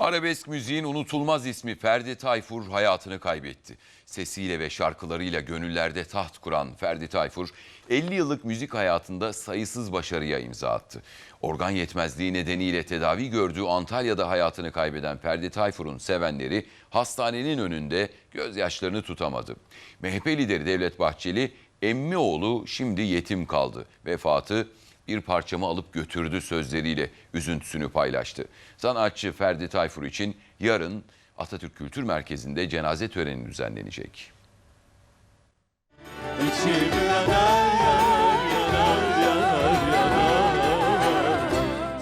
Arabesk müziğin unutulmaz ismi Ferdi Tayfur hayatını kaybetti. Sesiyle ve şarkılarıyla gönüllerde taht kuran Ferdi Tayfur 50 yıllık müzik hayatında sayısız başarıya imza attı. Organ yetmezliği nedeniyle tedavi gördüğü Antalya'da hayatını kaybeden Ferdi Tayfur'un sevenleri hastanenin önünde gözyaşlarını tutamadı. MHP lideri Devlet Bahçeli emmi oğlu şimdi yetim kaldı. Vefatı bir parçamı alıp götürdü sözleriyle üzüntüsünü paylaştı. Sanatçı Ferdi Tayfur için yarın Atatürk Kültür Merkezi'nde cenaze töreni düzenlenecek.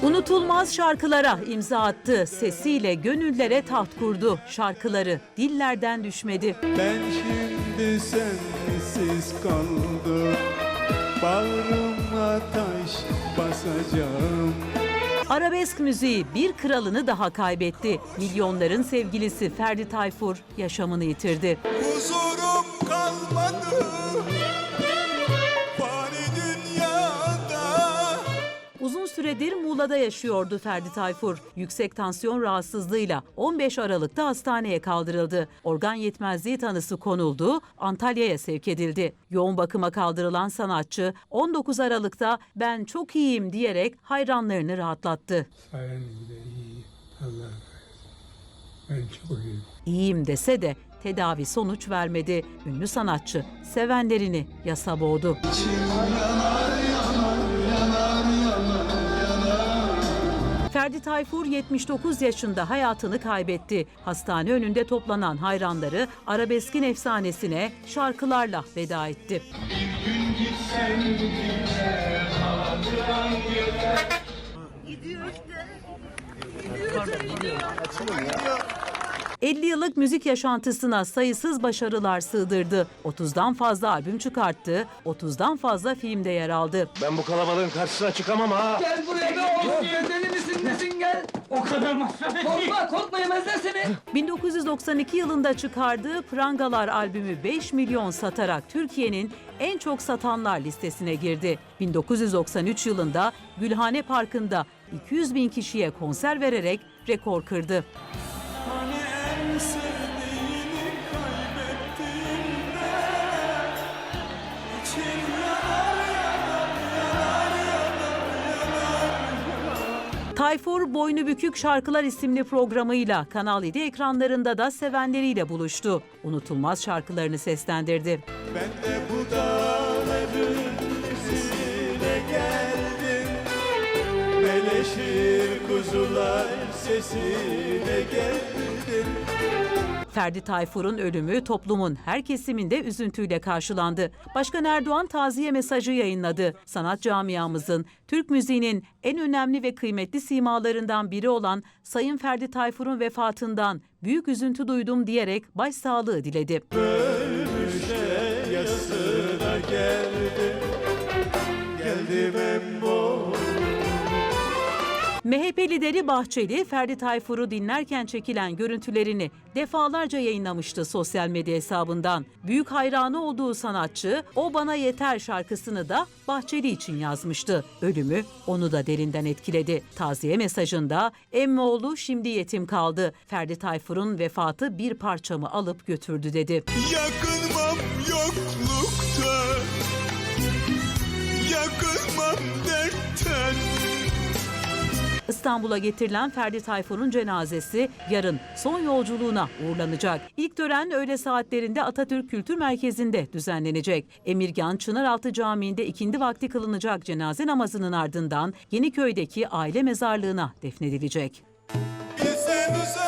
Unutulmaz şarkılara imza attı. Sesiyle gönüllere taht kurdu. Şarkıları dillerden düşmedi. Ben şimdi sensiz kaldım Bağrıma taş basacağım Arabesk müziği bir kralını daha kaybetti. Milyonların sevgilisi Ferdi Tayfur yaşamını yitirdi. Huzurum kalmadı süredir Muğla'da yaşıyordu Ferdi Tayfur. Yüksek tansiyon rahatsızlığıyla 15 Aralık'ta hastaneye kaldırıldı. Organ yetmezliği tanısı konuldu, Antalya'ya sevk edildi. Yoğun bakıma kaldırılan sanatçı 19 Aralık'ta ben çok iyiyim diyerek hayranlarını rahatlattı. Allah. Ben çok iyiyim. İyiyim dese de tedavi sonuç vermedi. Ünlü sanatçı sevenlerini yasa boğdu. Ferdi Tayfur 79 yaşında hayatını kaybetti. Hastane önünde toplanan hayranları arabeskin efsanesine şarkılarla veda etti. Gidiyor işte. 50 yıllık müzik yaşantısına sayısız başarılar sığdırdı. 30'dan fazla albüm çıkarttı, 30'dan fazla filmde yer aldı. Ben bu kalabalığın karşısına çıkamam ha. Gel buraya be oğlum. Deli misin nesin gel. O kadar masraf Korkma korkma yemezler seni. 1992 yılında çıkardığı Prangalar albümü 5 milyon satarak Türkiye'nin en çok satanlar listesine girdi. 1993 yılında Gülhane Parkı'nda 200 bin kişiye konser vererek rekor kırdı. Tayfur Boynu Bükük Şarkılar isimli programıyla Kanal 7 ekranlarında da sevenleriyle buluştu. Unutulmaz şarkılarını seslendirdi. Ben de bu dağların geldim Meleşir kuzular sesine geldim Ferdi Tayfur'un ölümü toplumun her kesiminde üzüntüyle karşılandı. Başkan Erdoğan taziye mesajı yayınladı. Sanat camiamızın, Türk müziğinin en önemli ve kıymetli simalarından biri olan Sayın Ferdi Tayfur'un vefatından büyük üzüntü duydum diyerek başsağlığı diledi. Ölmüşe yasına MHP lideri Bahçeli, Ferdi Tayfur'u dinlerken çekilen görüntülerini defalarca yayınlamıştı sosyal medya hesabından. Büyük hayranı olduğu sanatçı O Bana Yeter şarkısını da Bahçeli için yazmıştı. Ölümü onu da derinden etkiledi. Taziye mesajında Emmoğlu şimdi yetim kaldı. Ferdi Tayfur'un vefatı bir parçamı alıp götürdü dedi. Yakınmam yoklukta Yakınmam dertten İstanbul'a getirilen Ferdi Tayfur'un cenazesi yarın son yolculuğuna uğurlanacak. İlk tören öğle saatlerinde Atatürk Kültür Merkezi'nde düzenlenecek. Emirgan Çınaraltı Camii'nde ikindi vakti kılınacak cenaze namazının ardından Yeniköy'deki aile mezarlığına defnedilecek. Bizden uzaklarda